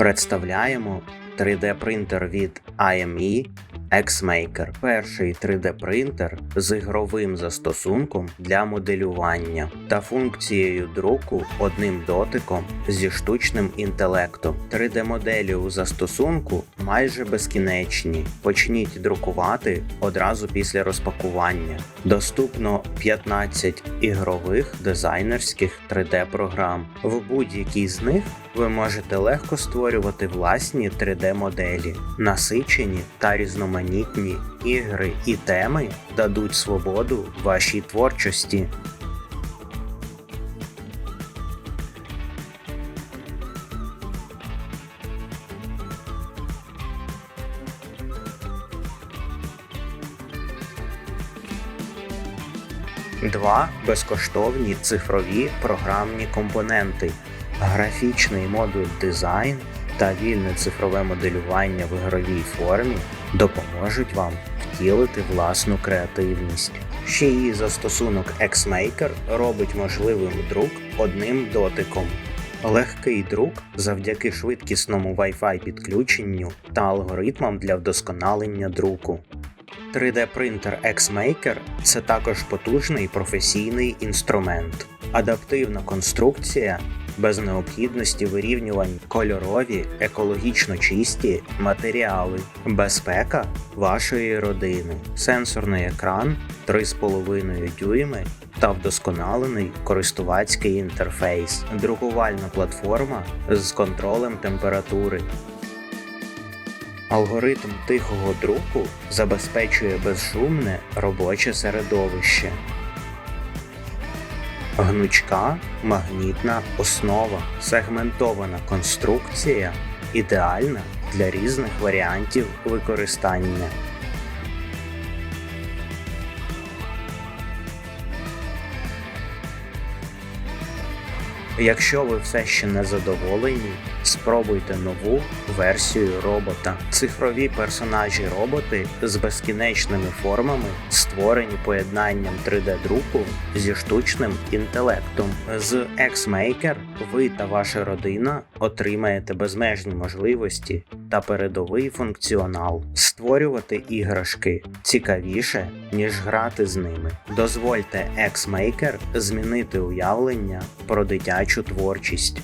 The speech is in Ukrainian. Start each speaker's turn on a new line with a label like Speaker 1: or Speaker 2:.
Speaker 1: Представляємо 3D принтер від IME Xmaker. Перший 3D принтер з ігровим застосунком для моделювання та функцією друку одним дотиком зі штучним інтелектом. 3D моделі у застосунку майже безкінечні. Почніть друкувати одразу після розпакування. Доступно 15 ігрових дизайнерських 3D програм. В будь-якій з них ви можете легко створювати власні 3D моделі. Насичені та різноманітні ігри і теми дадуть свободу вашій творчості. Два безкоштовні цифрові програмні компоненти, графічний модуль дизайн та вільне цифрове моделювання в ігровій формі допоможуть вам втілити власну креативність. Ще її застосунок Xmaker робить можливим друк одним дотиком. Легкий друк завдяки швидкісному Wi-Fi підключенню та алгоритмам для вдосконалення друку. 3D принтер Xmaker це також потужний професійний інструмент, адаптивна конструкція без необхідності вирівнювань, кольорові, екологічно чисті матеріали, безпека вашої родини, сенсорний екран 3,5 дюйми та вдосконалений користувацький інтерфейс, друкувальна платформа з контролем температури. Алгоритм тихого друку забезпечує безшумне робоче середовище. Гнучка магнітна основа, сегментована конструкція ідеальна для різних варіантів використання. Якщо ви все ще не задоволені, спробуйте нову версію робота. Цифрові персонажі роботи з безкінечними формами створені поєднанням 3D-друку зі штучним інтелектом. З Xmaker ви та ваша родина отримаєте безмежні можливості та передовий функціонал. Створювати іграшки цікавіше, ніж грати з ними. Дозвольте Xmaker змінити уявлення про дитячу творчість.